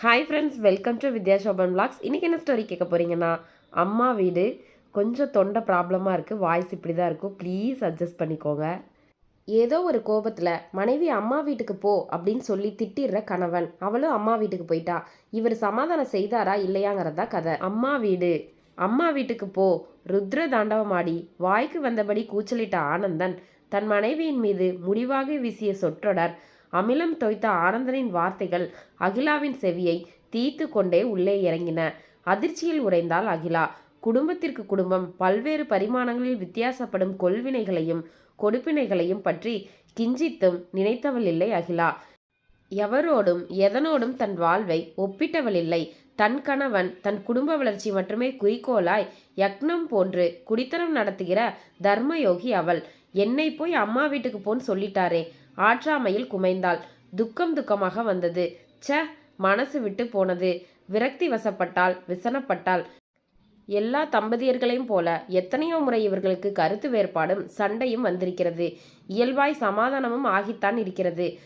Hi friends welcome to Vidya Shoban vlogs. இன்றைக்கி என்ன story கேட்க போகிறீங்கன்னா அம்மா வீடு கொஞ்சம் தொண்டை ப்ராப்ளமாக இருக்குது வாய்ஸ் இப்படி தான் இருக்கும். ப்ளீஸ் அட்ஜஸ்ட் பண்ணிக்கோங்க. ஏதோ ஒரு கோபத்தில் மனைவி அம்மா வீட்டுக்கு போ அப்படின்னு சொல்லி திட்டிடுற கணவன் அவளும் அம்மா வீட்டுக்கு போயிட்டா. இவர் சமாதானம் செய்தாரா இல்லையாங்கிறதா கதை. அம்மா வீடு அம்மா வீட்டுக்கு போ ருத்ர தாண்டவமாடி வாய்க்கு வந்தபடி கூச்சலிட்ட ஆனந்தன் தன் மனைவியின் மீது முடிவாக வீசிய சொற்றொடர் அமிலம் தோய்த்த ஆனந்தனின் வார்த்தைகள் அகிலாவின் செவியை தீத்து கொண்டே உள்ளே இறங்கின. அதிர்ச்சியில் உறைந்தாள் அகிலா. குடும்பத்திற்கு குடும்பம் பல்வேறு பரிமாணங்களில் வித்தியாசப்படும் கொள்வினைகளையும் கொடுப்பினைகளையும் பற்றி கிஞ்சித்தும் நினைத்தவளில்லை அகிலா. எவரோடும் எதனோடும் தன் வாழ்வை ஒப்பிட்டவளில்லை தன் கணவன் தன் குடும்ப வளர்ச்சி மட்டுமே குறிக்கோளாய் யக்னம் போன்று குடித்தனம் நடத்துகிற தர்மயோகி அவள். என்னை போய் அம்மா வீட்டுக்கு போன்னு சொல்லிட்டாரே. ஆற்றாமையில் குமைந்தாள். துக்கம் துக்கமாக வந்தது. ச்ச மனசு விட்டு போனது. விரக்தி வசப்பட்டால் விசனப்பட்டாள். எல்லா தம்பதியர்களையும் போல எத்தனையோ முறை இவர்களுக்கு கருத்து வேறுபாடும் சண்டையும் வந்திருக்கிறது. இயல்பாய் சமாதானமும் ஆகித்தான் இருக்கிறது.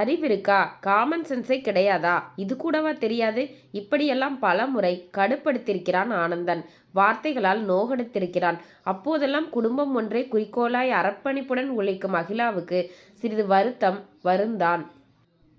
அறிவிருக்கா? காமன் சென்ஸே கிடையாதா? இது கூடவா தெரியாது? இப்படியெல்லாம் பல முறை கடுப்படுத்திருக்கிறான் ஆனந்தன். வார்த்தைகளால் நோகெடுத்திருக்கிறான். அப்போதெல்லாம் குடும்பம் ஒன்றே குறிக்கோளாய் அர்ப்பணிப்புடன் உழைக்கும் அகிலாவுக்கு சிறிது வருத்தம் வருந்தான்.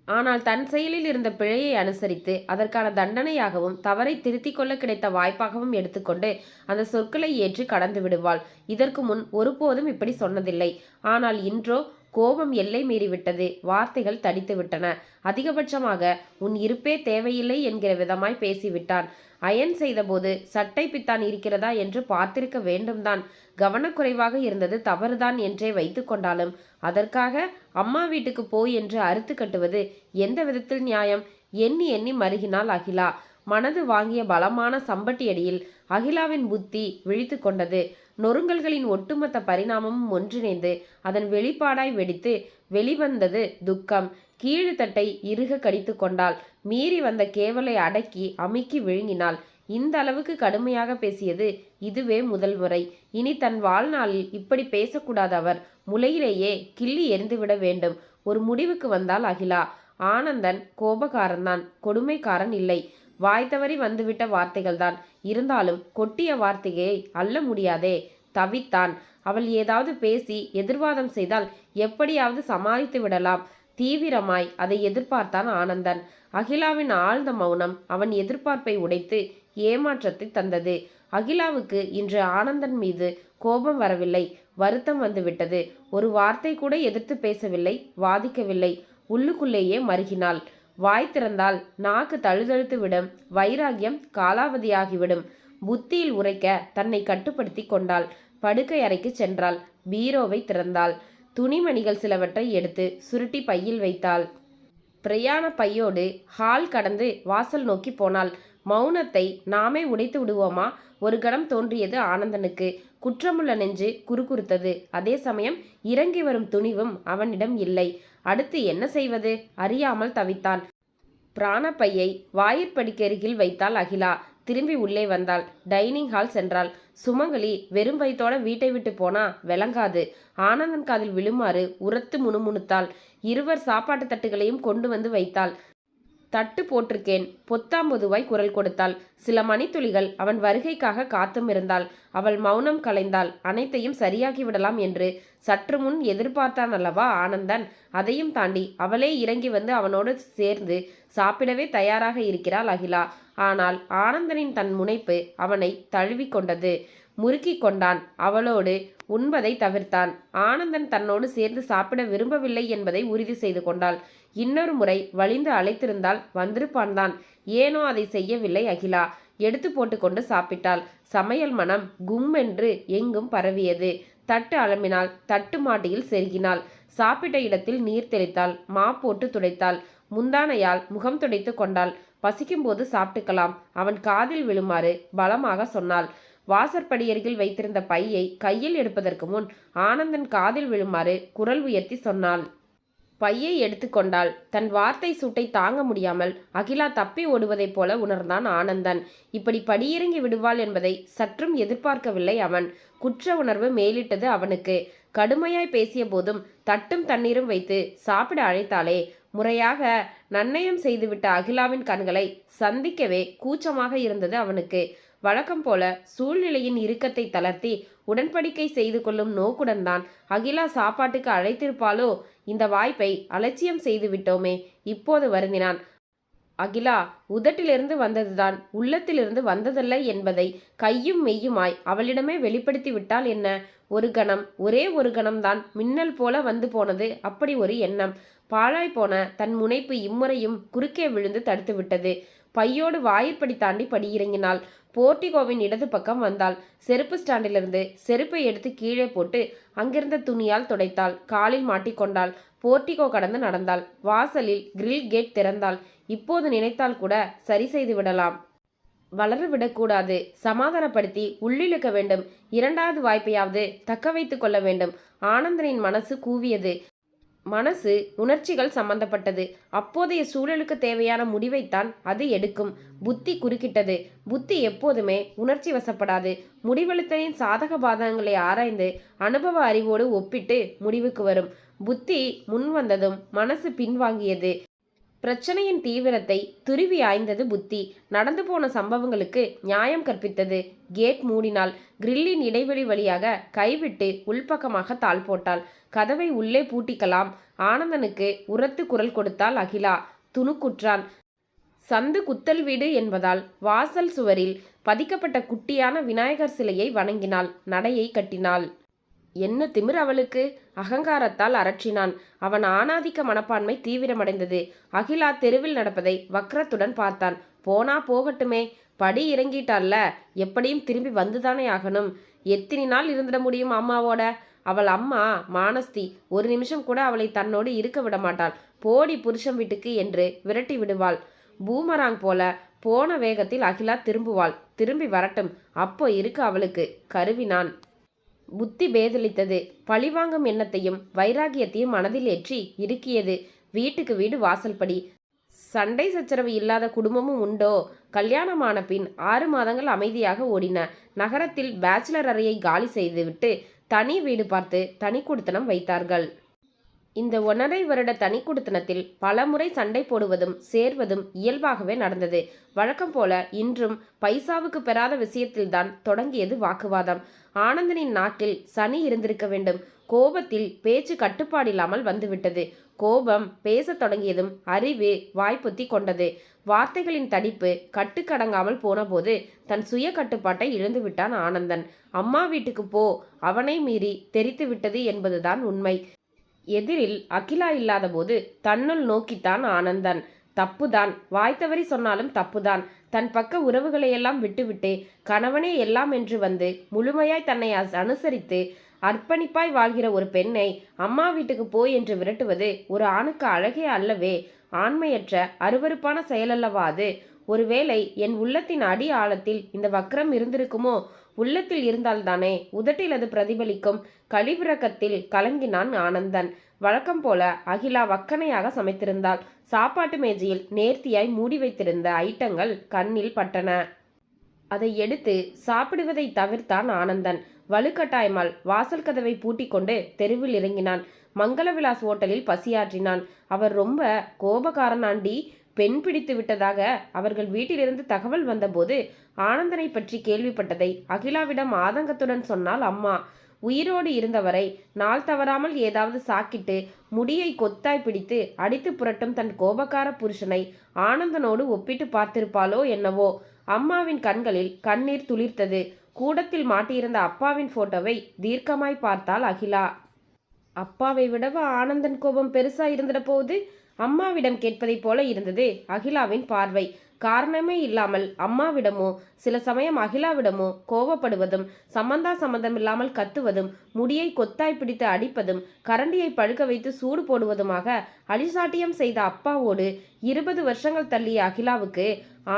ஆனால் தன் செயலில் இருந்த பிழையை அனுசரித்து அதற்கான தண்டனையாகவும் தவறை திருத்திக் கொள்ள கிடைத்த வாய்ப்பாகவும் எடுத்துக்கொண்டு அந்த சொற்களை ஏற்று கடந்து விடுவாள். இதற்கு முன் ஒருபோதும் இப்படி சொன்னதில்லை. ஆனால் இன்றோ கோபம் எல்லை மீறிவிட்டது. வார்த்தைகள் தடித்துவிட்டன. அதிகபட்சமாக உன் இருப்பே தேவையில்லை என்கிற விதமாய் பேசிவிட்டான். அயன் செய்தபோது சட்டை பித்தான் இருக்கிறதா என்று பார்த்திருக்க வேண்டும்தான். கவனக்குறைவாக இருந்தது தவறுதான் என்றே வைத்து கொண்டாலும் அதற்காக அம்மா வீட்டுக்கு போய் என்று அறுத்து கட்டுவது எந்த விதத்தில் நியாயம்? எண்ணி எண்ணி மருகினாள் அகிலா. மனது வாங்கிய பலமான சம்பட்டியடியில் அகிலாவின் புத்தி விழித்து கொண்டது. நொறுங்கல்களின் ஒட்டுமொத்த பரிணாமமும் ஒன்றிணைந்து அதன் வெளிப்பாடாய் வெடித்து வெளிவந்தது துக்கம். கீழு தட்டை இறுக கடித்து கொண்டாள். மீறி வந்த கேவலை அடக்கி அமுக்கி விழுங்கினாள். இந்த அளவுக்கு கடுமையாக பேசியது இதுவே முதல் முறை. இனி தன் வாழ்நாளில் இப்படி பேசக்கூடாத அவர். முளையிலேயே கிள்ளி எரிந்துவிட வேண்டும். ஒரு முடிவுக்கு வந்தால் அகிலா. ஆனந்தன் கோபக்காரன்தான். கொடுமைக்காரன் இல்லை. வாய் தவறி வந்துவிட்ட வார்த்தைகள்தான். இருந்தாலும் கொட்டிய வார்த்தையை அள்ள முடியாதே தவித்தான். அவள் ஏதாவது பேசி எதிர்வாதம் செய்தால் எப்படியாவது சமாளித்து விடலாம். தீவிரமாய் அதை எதிர்பார்த்தான் ஆனந்தன். அகிலாவின் ஆழ்ந்த மௌனம் அவன் எதிர்பார்ப்பை உடைத்து ஏமாற்றத்தை தந்தது. அகிலாவுக்கு இன்று ஆனந்தன் மீது கோபம் வரவில்லை வருத்தம் வந்துவிட்டது. ஒரு வார்த்தை கூட எதிர்த்து பேசவில்லை வாதிக்கவில்லை. உள்ளுக்குள்ளேயே மருகினாள். வாய் திறந்தால் நாக்கு தழுதழுத்து விடும் வைராகியம் காலாவதியாகிவிடும். புத்தியில் உரைக்க தன்னை கட்டுப்படுத்தி கொண்டாள். படுக்கை அறைக்கு சென்றாள். பீரோவை திறந்தாள். துணிமணிகள் சிலவற்றை எடுத்து சுருட்டி பையில் வைத்தாள். பிரயாண பையோடு ஹால் கடந்து வாசல் நோக்கி போனாள். மௌனத்தை நாமே உடைத்து விடுவோமா? ஒரு கணம் தோன்றியது ஆனந்தனுக்கு. குற்றமுள்ள நெஞ்சு குறுகுறுத்தது. அதே சமயம் இறங்கி வரும் துணிவும் அவனிடம் இல்லை. அடுத்து என்ன செய்வது? அறியாமல் தவித்தான். பிராணப்பையை வாயிற்படிக்கருகில் வைத்தாள் அகிலா. திரும்பி உள்ளே வந்தாள். டைனிங் ஹால் சென்றாள். சுமங்கலி வெறும் வயிற்றோட வீட்டை விட்டு போனா விளங்காது. ஆனந்தன் காதில் விழுமாறு உரத்து முணுமுணுத்தாள். இருவர் சாப்பாட்டு தட்டுகளையும் கொண்டு வந்து வைத்தாள். தட்டு போட்டிருக்கேன். பொத்தாம்பதுவாய் குரல் கொடுத்தாள். சில மணித்துளிகள் அவன் வருகைக்காக காத்தும் இருந்தாள். அவள் மௌனம் கலைந்தாள். அனைத்தையும் சரியாக்கி விடலாம் என்று. சற்று முன் எதிர்பார்த்தான் அல்லவா ஆனந்தன்? அதையும் தாண்டி அவளே இறங்கி வந்து அவனோடு சேர்ந்து சாப்பிடவே தயாராக இருக்கிறாள் அகிலா. ஆனால் ஆனந்தனின் தன் முனைப்பு அவனை தழுவி கொண்டது. முறுக்கி கொண்டான். அவளோடு உண்பதை தவிர்த்தான். ஆனந்தன் தன்னோடு சேர்ந்து சாப்பிட விரும்பவில்லை என்பதை உறுதி செய்து கொண்டாள். இன்னொரு முறை வலிந்து அழைத்திருந்தால் வந்திருப்பான் தான் ஏனோ அதை செய்யவில்லை அகிலா. எடுத்து போட்டுக்கொண்டு சாப்பிட்டாள். சமையல் மனம் கும் என்று எங்கும் பரவியது. தட்டு அலம்பினாள். தட்டு மாட்டியில் செருகினாள். சாப்பிட்ட இடத்தில் நீர் தெளித்தாள். மா போட்டு துடைத்தாள். முந்தானையால் முகம் துடைத்து கொண்டாள். பசிக்கும்போது சாப்பிட்டுக்கலாம். அவன் காதில் விழுமாறு பலமாக சொன்னாள். வாசற்படியருகில் வைத்திருந்த பையை கையில் எடுப்பதற்கு முன் ஆனந்தன் காதில் விழுமாறு குரல் உயர்த்தி சொன்னாள். பையை எடுத்துக்கொண்டாள் தன் வார்த்தை சூட்டை தாங்க முடியாமல் அகிலா தப்பி ஓடுவதைப் போல உணர்ந்தான் ஆனந்தன். இப்படி படியிறங்கி விடுவாள் என்பதை சற்றும் எதிர்பார்க்கவில்லை அவன். குற்ற உணர்வு மேலிட்டது அவனுக்கு. கடுமையாய் பேசிய போதும் தட்டும் தண்ணீரும் வைத்து சாப்பிட அழைத்தாளே. முறையாக நன்னயம் செய்துவிட்ட அகிலாவின் கண்களை சந்திக்கவே கூச்சமாக இருந்தது அவனுக்கு. வழக்கம் போல சூழ்நிலையின் இறுக்கத்தை தளர்த்தி உடன்படிக்கை செய்து கொள்ளும் நோக்குடன் தான் அகிலா சாப்பாட்டுக்கு அழைத்திருப்பாளோ? இந்த வாய்ப்பை அலட்சியம் செய்து விட்டோமே இப்போது வருந்தினான். அகிலா உதட்டிலிருந்து வந்ததுதான் உள்ளத்திலிருந்து வந்ததல்ல என்பதை கையும் மெய்யுமாய் அவளிடமே வெளிப்படுத்தி விட்டால் என்ன? ஒரு கணம் ஒரே ஒரு கணம்தான் மின்னல் போல வந்து போனது அப்படி ஒரு எண்ணம். பாழாய் போன தன் முனைப்பு இம்முறையும் குறுக்கே விழுந்து தடுத்துவிட்டது பையோடு வாயிற்படி தாண்டி படியிறங்கினாள். போர்டிகோவின் இடது பக்கம் வந்தாள். செருப்பு ஸ்டாண்டிலிருந்து செருப்பை எடுத்து கீழே போட்டு அங்கிருந்த துணியால் துடைத்தாள். காலில் மாட்டிக்கொண்டாள். போர்டிகோ கடந்து நடந்தாள். வாசலில் கிரில் கேட் திறந்தாள். இப்போது நினைத்தால் கூட சரி செய்து விடலாம். வளரவிடக்கூடாது சமாதானப்படுத்தி உள்ளிழுக்க வேண்டும். இரண்டாவது வாய்ப்பையாவது தக்க வைத்துக் கொள்ள வேண்டும். ஆனந்தனின் மனசு கூவியது. மனசு உணர்ச்சிகள் சம்பந்தப்பட்டது. அப்போதைய சூழலுக்கு தேவையான முடிவைத்தான் அது எடுக்கும். புத்தி குறுக்கிட்டது. புத்தி எப்போதுமே உணர்ச்சி வசப்படாது. முடிவெழுத்தலின் சாதக பாதகங்களை ஆராய்ந்து அனுபவ அறிவோடு ஒப்பிட்டு முடிவுக்கு வரும். புத்தி முன் வந்ததும் மனசு பின்வாங்கியது. பிரச்சனையின் தீவிரத்தை துருவி ஆய்ந்தது புத்தி. நடந்து போன சம்பவங்களுக்கு நியாயம் கற்பித்தது. கேட் மூடினால் கிரில்லின் இடைவெளி வழியாக கைவிட்டு உள்பக்கமாக தாள் போட்டாள். கதவை உள்ளே பூட்டிக்கலாம். ஆனந்தனுக்கு உரத்து குரல் கொடுத்தாள் அகிலா. துணுக்குற்றான். சந்து குத்தல் வீடு என்பதால் வாசல் சுவரில் பதிக்கப்பட்ட குட்டியான விநாயகர் சிலையை வணங்கினாள். நடையை கட்டினாள். என்ன திமிர் அவளுக்கு? அகங்காரத்தால் அரற்றினான் அவன் ஆணாதிக்க மனப்பான்மை தீவிரமடைந்தது. அகிலா தெருவில் நடப்பதை வக்ரத்துடன் பார்த்தான். போனா போகட்டுமே. படி இறங்கிட்டால்ல. எப்படியும் திரும்பி வந்துதானே ஆகணும். எத்தனை நாள் இருந்துட முடியும் அம்மாவோட? அவள் அம்மா மானஸ்தி ஒரு நிமிஷம் கூட அவளை தன்னோடு இருக்க விட மாட்டாள். போடி புருஷன் வீட்டுக்கு என்று விரட்டி விடுவாள். பூமராங் போல போன வேகத்தில் அகிலா திரும்புவாள். திரும்பி வரட்டும். அப்போ இருக்கு அவளுக்கு. கருவினான். புத்தி பேதலித்தது. பழிவாங்கும் எண்ணத்தையும் வைராகியத்தையும் மனதில் ஏற்றி இறுக்கியது. வீட்டுக்கு வீடு வாசல்படி. சண்டை சச்சரவு இல்லாத குடும்பமும் உண்டோ? கல்யாணமான பின் ஆறு மாதங்கள் அமைதியாக ஓடின. நகரத்தில் பேச்சுலர் அறையை காலி செய்துவிட்டு தனி வீடு பார்த்து தனி குடுத்தனம் வைத்தார்கள். இந்த ஒன்றரை வருட தனி குடுத்தனத்தில் பலமுறை சண்டை போடுவதும் சேர்வதும் இயல்பாகவே நடந்தது. வழக்கம் போல இன்றும் பைசாவுக்கு பெறாத விஷயத்தில்தான் தொடங்கியது வாக்குவாதம். ஆனந்தனின் நாக்கில் சனி இருந்திருக்க வேண்டும். கோபத்தில் பேச்சு கட்டுப்பாடில்லாமல் வந்துவிட்டது. கோபம் பேசத் தொடங்கியதும் அறிவு வாய்ப்புத்தி கொண்டது. வார்த்தைகளின் தடிப்பு கட்டுக்கடங்காமல் போனபோது தன் சுய கட்டுப்பாட்டை இழந்து விட்டான் ஆனந்தன். அம்மா வீட்டுக்கு போ அவனை மீறி தெரித்து விட்டது என்பதுதான் உண்மை. எதிரில் அகிலா இல்லாதபோது தன்னுள் நோக்கித்தான் ஆனந்தன். தப்புதான் வாய்த்தவரி சொன்னாலும் தப்புதான். தன் பக்க உறவுகளையெல்லாம் விட்டுவிட்டு கணவனே எல்லாம் என்று வந்து முழுமையாய் தன்னை அஸ்- அனுசரித்து அர்ப்பணிப்பாய் வாழ்கிற ஒரு பெண்ணை அம்மா வீட்டுக்கு போய் என்று விரட்டுவது ஒரு ஆணுக்கு அழகே அல்லவே. ஆண்மையற்ற அருவருப்பான செயலல்லவா அது? ஒருவேளை என் உள்ளத்தின் அடி ஆழத்தில் இந்த வக்ரம் இருந்திருக்குமோ? உள்ளத்தில் இருந்தால்தானே? உதட்டில் அது பிரதிபலிக்கும். கழிவிறக்கத்தில் கலங்கினான் ஆனந்தன். வழக்கம் போல அகிலா வக்கனையாக சமைத்திருந்தாள். சாப்பாட்டு மேஜையில் நேர்த்தியாய் மூடி வைத்திருந்த ஐட்டங்கள் கண்ணில் பட்டன. அதை எடுத்து சாப்பிடுவதை தவிர்த்தான் ஆனந்தன். வலுக்கட்டாயமால் வாசல் கதவை பூட்டிக்கொண்டு தெருவில் இறங்கினான். மங்களவிலாஸ் ஓட்டலில் பசியாற்றினான். அவர் ரொம்ப கோபக்காரனாண்டி. பெண் பிடித்து விட்டதாக அவர்கள் வீட்டிலிருந்து தகவல் வந்தபோது ஆனந்தனை பற்றி கேள்விப்பட்டதை அகிலாவிடம் ஆதங்கத்துடன் சொன்னால் அம்மா. உயிரோடு இருந்தவரை நாள் தவறாமல் ஏதாவது சாக்கிட்டு முடியை கொத்தாய் பிடித்து அடித்து புரட்டும் தன் கோபக்கார புருஷனை ஆனந்தனோடு ஒப்பிட்டு பார்த்திருப்பாளோ என்னவோ. அம்மாவின் கண்களில் கண்ணீர் துளிர்த்தது. கூடத்தில் மாட்டியிருந்த அப்பாவின் போட்டோவை தீர்க்கமாய் பார்த்தாள் அகிலா. அப்பாவை விடவா ஆனந்தன் கோபம் பெருசா இருந்துட போகுது அம்மாவிடம் கேட்பதைப் போல இருந்தது அகிலாவின் பார்வை. காரணமே இல்லாமல் அம்மாவிடமோ சில சமயம் அகிலாவிடமோ கோபப்படுவதும் சம்பந்தா சம்பந்தமில்லாமல் கத்துவதும் முடியை கொத்தாய் பிடித்து அடிப்பதும் கரண்டியை பழுக்க வைத்து சூடு போடுவதுமாக அழிசாட்டியம் செய்த அப்பாவோடு இருபது வருஷங்கள் தள்ளிய அகிலாவுக்கு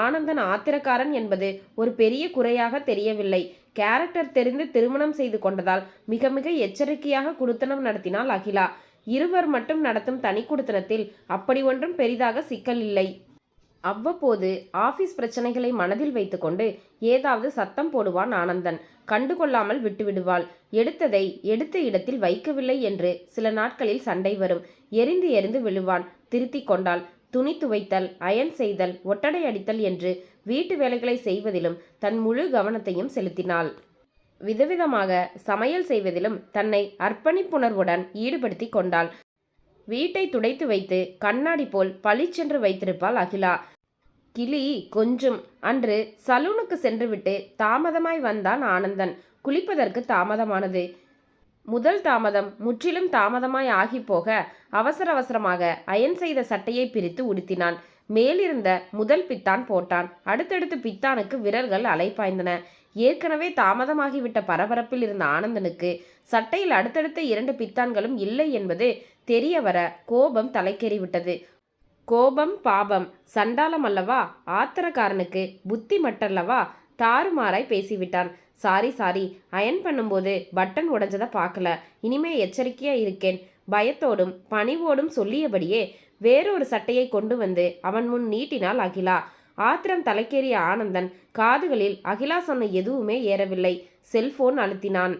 ஆனந்தன் ஆத்திரக்காரன் என்பது ஒரு பெரிய குறையாக தெரியவில்லை. கேரக்டர் தெரிந்து திருமணம் செய்து கொண்டதால் மிக மிக எச்சரிக்கையாக குடுத்தனம் நடத்தினாள் அகிலா. இருவர் மட்டும் நடத்தும் தனி குடுத்தனத்தில் அப்படி ஒன்றும் பெரிதாக சிக்கல் இல்லை. அவ்வப்போது ஆபீஸ் பிரச்சனைகளை மனதில் வைத்துக்கொண்டு ஏதாவது சத்தம் போடுவான் ஆனந்தன். கண்டுகொள்ளாமல் விட்டுவிடுவாள். எடுத்ததை எடுத்த இடத்தில் வைக்கவில்லை என்று சில நாட்களில் சண்டை வரும். எரிந்து எரிந்து விழுவான். திருத்திக் கொண்டாள். துணி துவைத்தல் அயன் செய்தல் ஒட்டடை அடித்தல் என்று வீட்டு வேலைகளை செய்வதிலும் தன் முழு கவனத்தையும் செலுத்தினாள். விதவிதமாக சமையல் செய்வதிலும் தன்னை அர்ப்பணிப்புணர்வுடன் ஈடுபடுத்தி கொண்டாள். வீட்டை துடைத்து வைத்து கண்ணாடி போல் பளிச்சென்று வைத்திருப்பாள் அகிலா. கிளி கொஞ்சம் அன்று சலூனுக்கு சென்றுவிட்டு தாமதமாய் வந்தான் ஆனந்தன். குளிப்பதற்கு தாமதமானது. முதல் தாமதம் முற்றிலும் தாமதமாய் ஆகி போக அவசர அவசரமாக அயன் செய்த சட்டையை பிரித்து உடுத்தினான். மேலிருந்த முதல் பித்தான் போட்டான். அடுத்தடுத்து பித்தானுக்கு விரல்கள் அலைப்பாய்ந்தன. ஏற்கனவே தாமதமாகிவிட்ட பரபரப்பில் இருந்த ஆனந்தனுக்கு சட்டையில் அடுத்தடுத்த இரண்டு பித்தான்களும் இல்லை என்பது தெரிய வர கோபம் தலைக்கேறிவிட்டது. கோபம் பாபம் சண்டாளம் அல்லவா? ஆத்திரக்காரனுக்கு புத்தி மட்டல்லவா? தாறுமாறாய் பேசிவிட்டான். Sorry sorry. அயன் பண்ணும்போது பட்டன் உடைஞ்சதை பார்க்கல. இனிமே எச்சரிக்கையா இருக்கேன். பயத்தோடும் பணிவோடும் சொல்லியபடியே வேறொரு சட்டையை கொண்டு வந்து அவன் முன் நீட்டினாள் அகிலா. ஆத்திரம் தலைக்கேறிய ஆனந்தன் காதுகளில் அகிலா சொன்ன எதுவுமே ஏறவில்லை. செல்போன் அழுத்தினான்.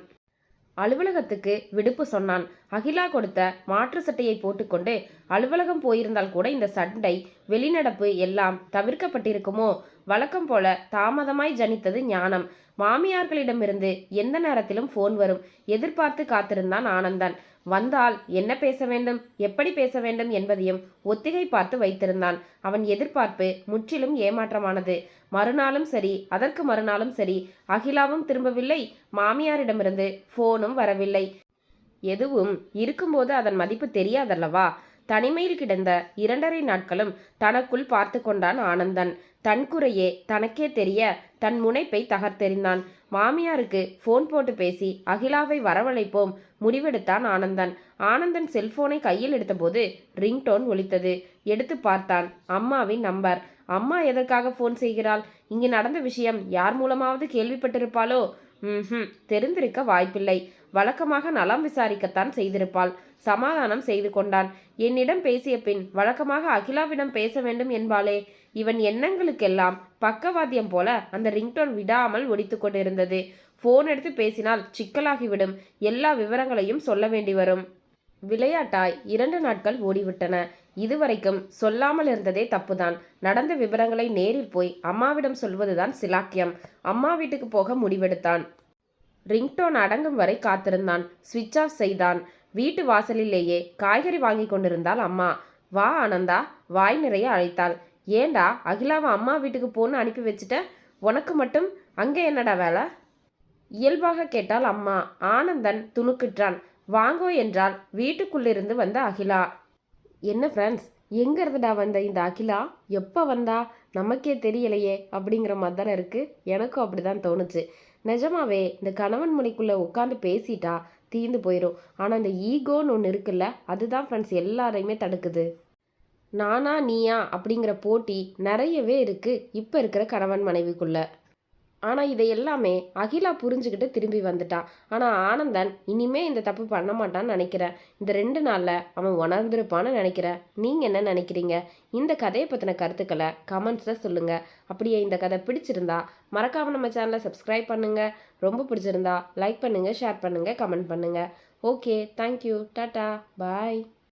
அலுவலகத்துக்கு விடுப்பு சொன்னான். அகிலா கொடுத்த மாற்று சட்டையை போட்டுக்கொண்டு அலுவலகம் போயிருந்தால் கூட இந்த சண்டை வெளிநடப்பு எல்லாம் தவிர்க்கப்பட்டிருக்குமோ? வழக்கம் போல தாமதமாய் ஜனித்தது ஞானம். மாமியார்களிடமிருந்து எந்த நேரத்திலும் ஃபோன் வரும். எதிர்பார்த்து காத்திருந்தான் ஆனந்தன். வந்தால் என்ன பேச வேண்டும்? எப்படி பேச வேண்டும் என்பதையும் ஒத்திகை பார்த்து வைத்திருந்தான். அவன் எதிர்பார்ப்பு முற்றிலும் ஏமாற்றமானது. மறுநாளும் சரி அதற்கு மறுநாளும் சரி அகிலாவும் திரும்பவில்லை. மாமியாரிடமிருந்து ஃபோனும் வரவில்லை. எதுவும் இருக்கும்போது அதன் மதிப்பு தெரியாதல்லவா? தனிமையில் கிடந்த இரண்டரை நாட்களும் தனக்குள் பார்த்து கொண்டான் ஆனந்தன். தன் குறையே தனக்கே தெரிய தன் முனைப்பை தகர்த்தெறிந்தான். மாமியாருக்கு ஃபோன் போட்டு பேசி அகிலாவை வரவழைப்போம் முடிவெடுத்தான் ஆனந்தன். ஆனந்தன் செல்போனை கையில் எடுத்தபோது ரிங்டோன் ஒலித்தது. எடுத்து பார்த்தான் அம்மாவின் நம்பர் அம்மா எதற்காக ஃபோன் செய்கிறாள்? இங்கு நடந்த விஷயம் யார் மூலமாவது கேள்விப்பட்டிருப்பாளோ? ம் தெரிந்திருக்க வாய்ப்பில்லை. வழக்கமாக நலம் விசாரிக்கத்தான் செய்திருப்பாள். சமாதானம் செய்து கொண்டான். என்னிடம் பேசிய பின் வழக்கமாக அகிலாவிடம் பேச வேண்டும் என்பாளே. இவன் எண்ணங்களுக்கெல்லாம் பக்கவாத்தியம் போல அந்த ரிங்டோன் விடாமல் ஒடித்து கொண்டிருந்தது. ஃபோன் எடுத்து பேசினால் சிக்கலாகிவிடும். எல்லா விவரங்களையும் சொல்ல வேண்டி வரும். விளையாட்டாய் இரண்டு நாட்கள் ஓடிவிட்டன. இதுவரைக்கும் சொல்லாமல் இருந்ததே தப்புதான். நடந்த விவரங்களை நேரில் போய் அம்மாவிடம் சொல்வதுதான் சிலாக்கியம். அம்மா வீட்டுக்கு போக முடிவெடுத்தான். ரிங்டோன் அடங்கும் வரை காத்திருந்தான். ஸ்விட்ச் ஆஃப் செய்தான். வீட்டு வாசலிலேயே காய்கறி வாங்கி கொண்டிருந்தாள் அம்மா. வா ஆனந்தா. வாய் நிறைய அழைத்தாள். ஏண்டா அகிலாவை அம்மா வீட்டுக்கு போன்னு அனுப்பி வச்சுட்ட? உனக்கு மட்டும் அங்கே என்னடா வேலை? இயல்பாக கேட்டால் அம்மா. ஆனந்தன் துணுக்குற்றான் வாங்கோ என்றால் வீட்டுக்குள்ளிருந்து வந்த அகிலா. என்ன ஃப்ரெண்ட்ஸ் எங்கேருந்துடா வந்த இந்த அகிலா? எப்போ வந்தா? நமக்கே தெரியலையே அப்படிங்கிற மாதிரி தானே இருக்குது எனக்கும் அப்படிதான் தோணுச்சு. நிஜமாவே இந்த கணவன் மொழிக்குள்ளே உட்காந்து பேசிட்டா தீந்து போயிடும் ஆனால் இந்த ஈகோன்னு ஒன்று இருக்குல்ல அதுதான் ஃப்ரெண்ட்ஸ் எல்லாரையுமே தடுக்குது. நானா நீயா அப்படிங்கிற போட்டி நிறையவே இருக்குது இப்போ இருக்கிற கணவன் மனைவிக்குள்ள. ஆனால் இதை எல்லாமே அகிலா புரிஞ்சுக்கிட்டு திரும்பி வந்துட்டான் ஆனால் ஆனந்தன் இனிமே இந்த தப்பு பண்ண மாட்டான்னு நினைக்கிறேன் இந்த ரெண்டு நாளில் அவன் உணர்ந்திருப்பான்னு நினைக்கிறேன் நீங்கள் என்ன நினைக்கிறீங்க? இந்த கதையை பற்றின கருத்துக்களை கமெண்ட்ஸில் சொல்லுங்கள் அப்படியே இந்த கதை பிடிச்சிருந்தா மறக்காமல் நம்ம சேனலை சப்ஸ்கிரைப் பண்ணுங்கள் ரொம்ப பிடிச்சிருந்தா லைக் பண்ணுங்கள் ஷேர் பண்ணுங்கள் கமெண்ட் பண்ணுங்கள் ஓகே தேங்க்யூ டாட்டா பாய்